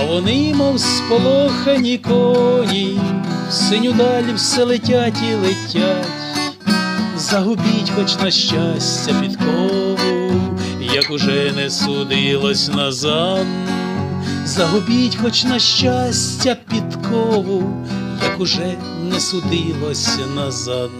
А вони, мов сполохані коні, в синю далі все летять і летять, загубіть хоч на щастя підкову, як уже не судилось назад, загубіть хоч на щастя підкову, як уже не судилось назад.